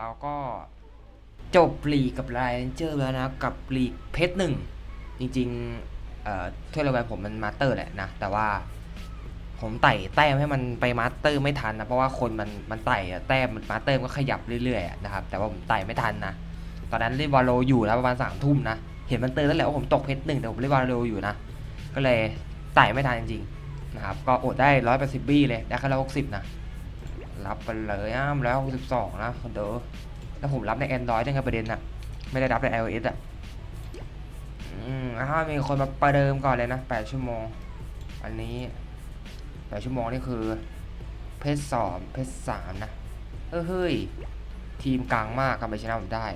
เราก็จบลีกกับไลน์เจอร์แล้วนะ กับลีกเพชรหนึ่ง จริงๆเอ่อถ้วยรางวัลผมมันมาสเตอร์แหละนะ แต่ว่าผมไต่แต้มให้มันไปมาสเตอร์ไม่ทันนะ เพราะว่าคนมันมันไต่แต้มมันมาสเตอร์ก็ขยับเรื่อยๆนะครับ แต่ว่าผมไต่ไม่ทันนะ ตอนนั้นเล่นวอลโลอยู่นะประมาณสามทุ่มนะ เห็นมันเตือนแล้วแหละว่าผมตกเพชรหนึ่งแต่ผมเล่นวอลโลอยู่นะ ก็เลยไต่ไม่ทันจริงๆนะครับ ก็อดได้ร้อยแปดสิบบี้เลยได้แค่ร้อยหกสิบนะ รับไปเลยอ้ามแล้วสิบสองนะเด้อแล้วผมรับใน Android ด้วยไงประเด็นอะไม่ได้รับใน iOS อะอืมอ้ามีคนมาประเดิมก่อนเลยนะแปดชั่วโมง อันนี้แปดชั่วโมงนี่คือ เพชรสองเพชรสามนะเฮ้ย ทีมกลางมากทำไปชนะผมได้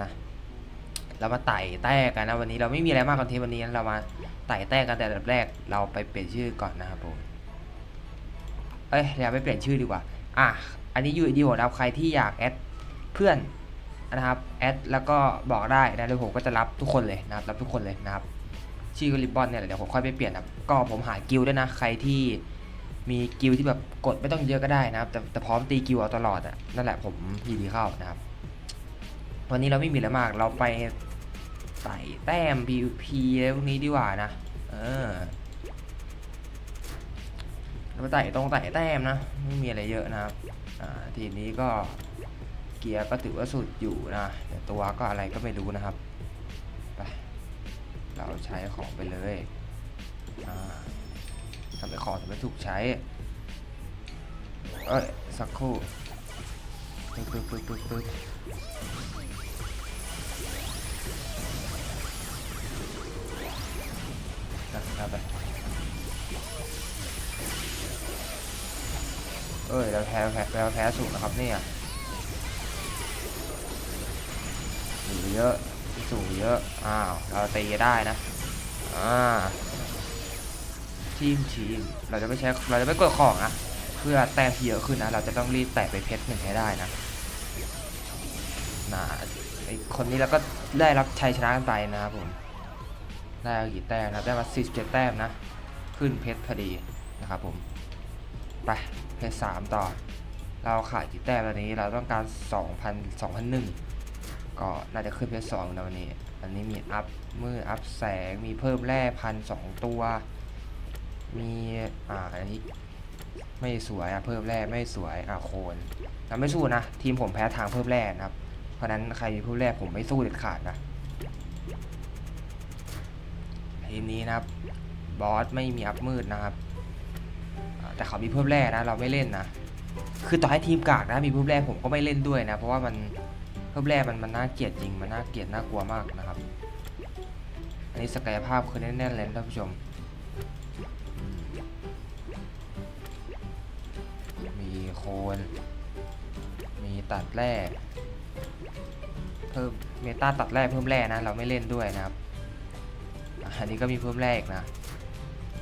นะเรามาไต่แต้กันนะวันนี้เราไม่มีอะไรมากคอนเทนต์วันนี้นะเรามาไต่แต้กันแต่อันดับแรกเราไปเปลี่ยนชื่อก่อนนะครับผม เอ้ยเดี๋ยวไปเปลี่ยนชื่อดีกว่า อะ อันนี้อยู่ดีผมนะครับใครที่อยากแอดเพื่อนนะครับแอดแล้วก็บอกได้นะเดี๋ยวผมก็จะรับทุกคนเลยนะครับรับทุกคนเลยนะครับชื่อก็ริบบอนเนี่ยเดี๋ยวผมค่อยไปเปลี่ยนนะครับก็ผมหากิลด์ด้วยนะใครที่มีกิลที่แบบกดไม่ต้องเยอะก็ได้นะครับ แต่แต่พร้อมตีกิลเอาตลอดอะนั่นแหละผมยินดีเข้านะครับ วันนี้เราไม่มีอะไรมากเราไปใส่แต้ม PVP อะไรพวกนี้ดีกว่านะ เออ เราไปไต่ตรงไต่แต้มนะ ไม่มีอะไรเยอะนะครับทีนี้ก็เกียร์ก็ถือว่าสุดอยู่นะแต่ตัวก็อะไรก็ไม่รู้นะครับไปเราใช้ของไปเลยทำให้ของทำให้ถูกใช้เอ้ยสักครู่ปึ๊บปึ๊บปึ๊บปึ๊บปึ๊บนะครับไป เอ้ยเราแพ้แพ้เราแพ้สูงนะครับเนี่ยสูงเยอะสูงเยอะ อ้าว เราตีได้นะ อ่าทีมทีม เราจะไม่ใช้ เราจะไม่กดของนะ เพื่อแต้มที่เยอะขึ้นนะ เราจะต้องรีบแตะไปเพชรหนึ่งให้ได้นะนะไอคนนี้เราก็ได้รับชัยชนะกันไปนะครับผม ได้กี่แต้มนะได้มา47แต้มนะ ขึ้นเพชรพอดีนะครับผม ไป เพชรสามต่อ เราขาดกี่แต้มตอนนี้เราต้องการ 2,000 2,001ก็น่าจะขึ้นเพชรสองนะวันนี้ อันนี้มีอัพมืดอัพแสงมีเพิ่มแร่พันสองตัว มีอ่าอันนี้ไม่สวยอะเพิ่มแร่ไม่สวยอะโคนเราไม่สู้นะ ทีมผมแพ้ทางเพิ่มแร่นะครับ เพราะนั้นใครมีเพิ่มแร่ผมไม่สู้เด็ดขาดนะทีมนี้นะครับบอสไม่มีอัพมืดนะครับ แต่เขามีเพิ่มแร่นะ เราไม่เล่นนะ คือต่อให้ทีมกากนะ มีเพิ่มแร่ผมก็ไม่เล่นด้วยนะ เพราะว่ามันเพิ่มแร่มันมันน่าเกลียดจริง มันน่าเกลียดน่ากลัวมากนะครับ อันนี้ศักยภาพคือแน่นๆเลยนท่านผู้ชม มีโคน มีตัดแร่เพิ่มเมตาตัดแร่เพิ่มแร่นะ เราไม่เล่นด้วยนะครับ อันนี้ก็มีเพิ่มแร่อีกนะ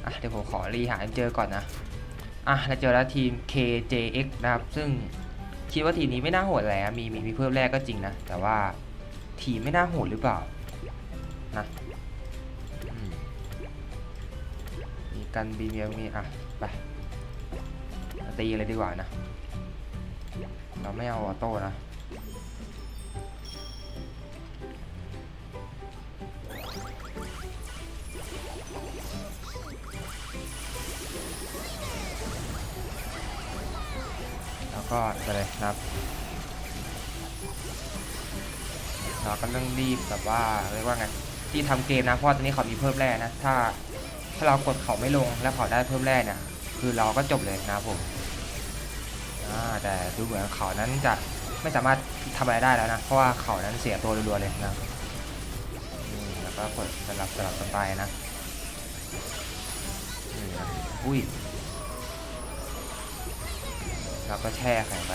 อะเดี๋ยวผมขอรีหาเจอก่อนนะ อะเราเจอแล้วทีม KJX นะครับ ซึ่งคิดว่าทีมนี้ไม่น่าโหดอะไรนะมีมีมีเพิ่มแรกก็จริงนะ แต่ว่าทีมไม่น่าโหดหรือเปล่านะมมีกันบีเมียมีอะไปตีเลยดีกว่านะ เราไม่เอาออโต้นะ ก็ไปเลยนะครับเราก็ต้องรีบแบบว่าเรียกว่าไงที่ทำเกมนะเพราะตอนนี้เขามีเพิ่มแร่นะ ถ้าถ้าเรากดเขาไม่ลงแล้วเขาได้เพิ่มแร่เนี่ยคือเราก็จบเลยนะผมแต่ดูเหมือนเขานั้นจะไม่สามารถทำอะไรได้แล้วนะ เพราะว่าเขานั้นเสียตัวรัวๆเลยนะนี่แล้วก็กดสลับสลับกันไปนะอุ้ย เราก็แช่แข็งไป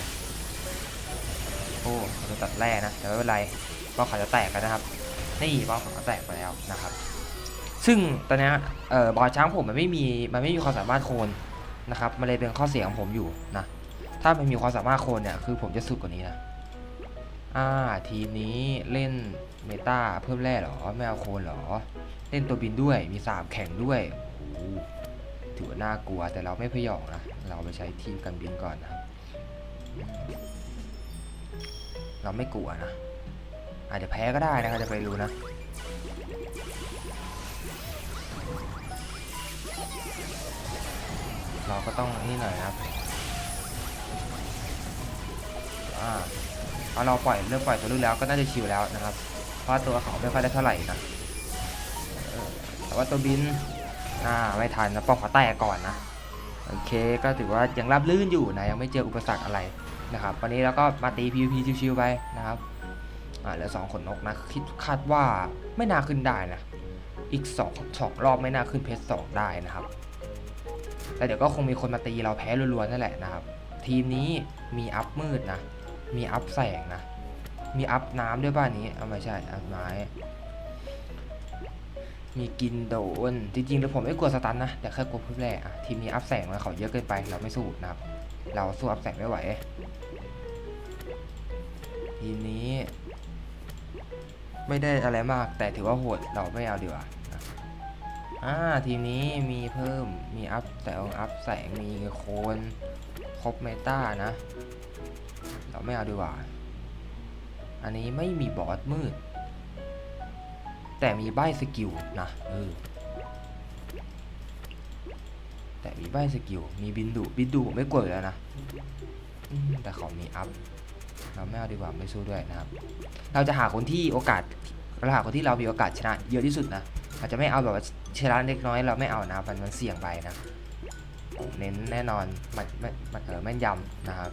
โอ้เราตัดแร่นะ แต่ไม่เป็นไรบล็อกเขาจะแตกกันนะครับ นี่บล็อกเขาก็แตกไปแล้วนะครับ ซึ่งตอนนี้เอ่อบอลช้างผมมันไม่มีมันไม่มีความสามารถโคนนะครับมันเลยเป็นข้อเสียของผมอยู่นะ ถ้ามันมีความสามารถโคนเนี่ยคือผมจะสุดกว่านี้นะอ่าทีมนี้เล่นเมตาเพิ่มแร่เหรอไม่เอาโคนเหรอ เล่นตัวบินด้วยมีสามแข่งด้วยถือว่าน่ากลัวแต่เราไม่พยองนะ เราไปใช้ทีมกันบินก่อนนะครับ เราไม่กลัวนะ อาจจะแพ้ก็ได้นะครจะไปรู้นะ เราก็ต้องนี่หน่อยนะครับอ่าพอเราปล่อยเริ่มปล่อยตัวลึกแล้วก็น่าจะชิวแล้วนะครับ เพราะตัวเขาไม่ค่อยได้เท่าไหร่นะแต่ว่าตัวบินอ่าไม่ทันนะป้องขอแตกก่อนนะ โอเคก็ถือว่ายังรับลื่นอยู่นะยังไม่เจออุปสรรคอะไรนะครับวันนี้เราก็มาตี PVP ชิวๆไปนะครับอ่าเหลือสองขนนกนะคิดคาดว่าไม่น่าขึ้นได้นะอีกสองสองรอบไม่น่าขึ้นเพชรสองได้นะครับแต่เดี๋ยวก็คงมีคนมาตีเราแพ้รัวๆนั่นแหละนะครับ ทีมนี้มีอัพมืดนะ มีอัพแสงนะ มีอัพน้ำด้วยบ้านนี้เอาไม่ใช่อัพไม้ มีกินโดน จริงๆแล้วผมไม่กลัวสตันนะ แต่แค่กลัวพึ่งแรกอะทีมนี้อัพแสงมาเขาเยอะเกินไป เราไม่สู้นะครับ เราสู้อัพแสงไม่ไหว ทีมนี้ ไม่ได้อะไรมาก แต่ถือว่าโหด เราไม่เอาดีกว่าอ่า ทีมนี้มีเพิ่ม มีอัพแสงอัพแสง มีโคน ครบเมตานะ เราไม่เอาดีกว่า อันนี้ไม่มีบอสมืด แต่มีใบสกิลนะเออแต่มีใบสกิล มีบินดุบินดุผมไม่กลัวอยู่แล้วนะ แต่เขามีอัพ เราไม่เอาดีกว่าไม่สู้ด้วยนะครับ เราจะหาคนที่โอกาส เราหาคนที่เรามีโอกาสชนะ เยอะที่สุดนะอาจจะไม่เอาแบบว่าชนะเล็กน้อยเราไม่เอานะมันมันเสี่ยงไปนะเน้นแน่นอนมันมันมันเออแม่นยำนะครับ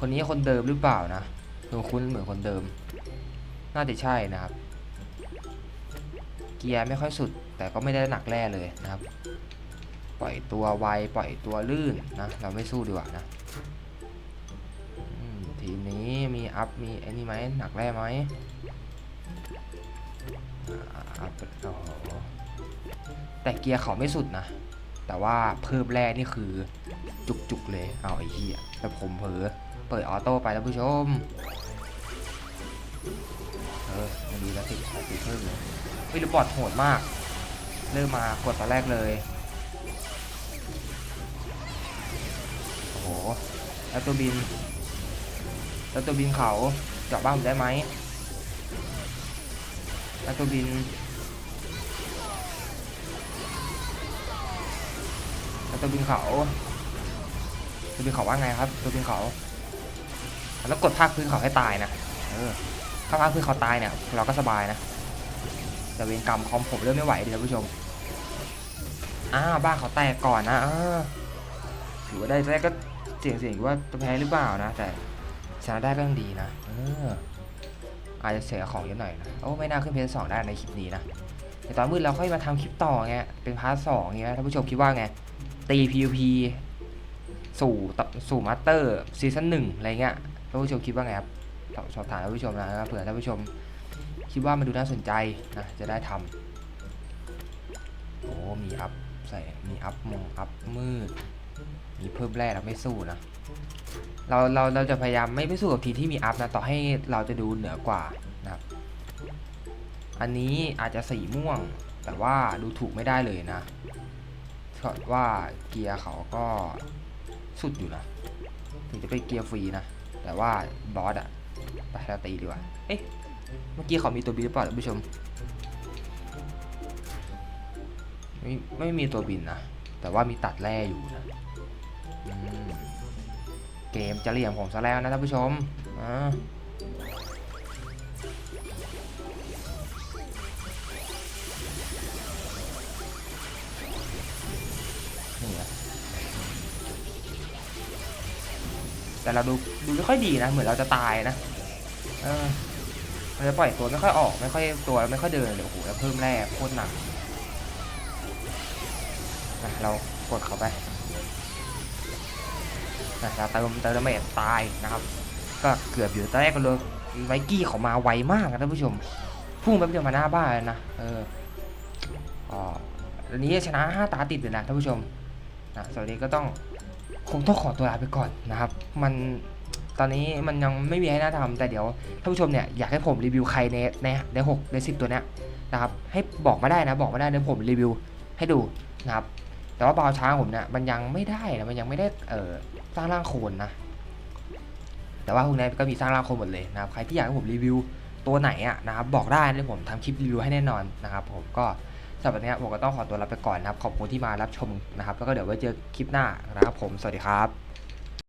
คนนี้คนเดิมหรือเปล่านะดูคุ้นเหมือนคนเดิม น่าจะใช่นะครับ เกียร์ไม่ค่อยสุด แต่ก็ไม่ได้หนักแร่เลยนะครับ ปล่อยตัวไวปล่อยตัวลื่นนะเราไม่สู้ดีกว่านะทีมนี้มีอัพมีไอ้นี่ไหมหนักแร่ไหมอัพโอ้แต่เกียร์เขาไม่สุดนะ แต่ว่าเพิ่มแร่นี่คือจุกๆเลยเอาไอ้เหี้ยแต่ผมเผลอเปิดออโต้ไปแล้วผู้ชม ดีแล้วติดติดเพิ่มเลยวิลบอดโหดมาก เริ่มมากดตอนแรกเลย โอ้โห แล้วตัวบิน แล้วตัวบินเขาเจาะบ้านผมได้ไหมแล้วตัวบินแล้วตัวบินเขา ตัวบินเขาว่าไงครับ ตัวบินเขา แล้วกดภาคพื้นเขาให้ตายนะ เออ ถ้าภาคพื้นเขาตายเนี่ยเราก็สบายนะแต่เวรกรรมคอมผมเริ่มไม่ไหวดิท่านผู้ชมอ้าบ้านเขาแตกก่อนนะอถือว่าได้แรกก็เสี่ยงเสี่ยงว่าจะแพ้หรือเปล่านะ แต่ชนะได้ก็ยังดีนะเอออาจจะเสียของเยอะหน่อยนะโอ้ไม่น่าขึ้นเพจสองได้ในคลิปนี้นะแต่ตอนมืดเราค่อยมาทำคลิปต่อไงเป็นพาร์ทสองเงี้ยท่านผู้ชมคิดว่าไงตี PVP สู่ตสู่มาสเตอร์ซีซั่นหนึ่งอะไรเงี้ยท่านผู้ชมคิดว่าไงครับ สอบถามท่านผู้ชมนะครับเผื่อท่านผู้ชม คิดว่ามันดูน่าสนใจนะจะได้ทำโอ้มีอัพใส่มีอัพมงอัพมืด มีเพิ่มแร่เราไม่สู้นะเราเราเราจะพยายามไม่ไปสู้กับทีที่มีอัพนะต่อให้เราจะดูเหนือกว่านะครับอันนี้อาจจะสีม่วง แต่ว่าดูถูกไม่ได้เลยนะเพราะว่าเกียร์เขาก็สุดอยู่นะ ถึงจะเป็นเกียร์ฟรีนะ แต่ว่าบอสอะ ไปเราตีดีกว่า เอ๊ะ เมื่อกี้เขามีตัวบินหรือเปล่าท่านผู้ชม ไม่ไม่มีตัวบินนะ แต่ว่ามีตัดแร่อยู่นะ เกมจะเหลี่ยมผมซะแล้วนะท่านผู้ชมอ่าแต่เราดูดูไม่ค่อยดีนะ เหมือนเราจะตายนะ ออมันจะปล่อยตัวไม่ค่อยออกไม่ค่อยตัวไม่ค่อยเดินเลยโอ้โหแล้วเพิ่มแร่โคตรหนักนะเรากดเขาไปนะเราเติมเติมดาเมจตายนะครับ ก็เกือบอยู่ตอนแรกก็เลยไวกี้เขามาไวมากนะท่านผู้ชม พุ่งแป๊บเดียวมาหน้าบ้านเลยนะเอออ๋ออันนี้ชนะห้าตาติดเลยนะท่านผู้ชมนะสวัสดีก็ต้องคงต้องขอตัวลาไปก่อนนะครับ มัน ตอนนี้มันยังไม่มีให้น่าทำแต่เดี๋ยวท่านผู้ชมเนี่ยอยากให้ผมรีวิวใครในในในหกในสิบตัวเนี้ยนะครับให้บอกมาได้นะบอกมาได้เดี๋ยวผมรีวิวให้ดูนะครับแต่ว่าบาวช้างผมเนี่ยมันยังไม่ได้นะมันยังไม่ได้เอ่อสร้างร่างโคนนะแต่ว่าพวกนี้ก็มีสร้างร่างโคนหมดเลยนะครับใครที่อยากให้ผมรีวิวตัวไหนอะนะครับบอกได้นะเดี๋ยผมทำคลิปรีวิวให้แน่นอนนะครับผมก็สำหรับวันนี้ผมก็ต้องขอตัวลาไปก่อนนะครับขอบคุณที่มารับชมนะครับแล้วก็เดี๋ยวไว้เจอคลิปหน้านะครับผมสวัสดีครับ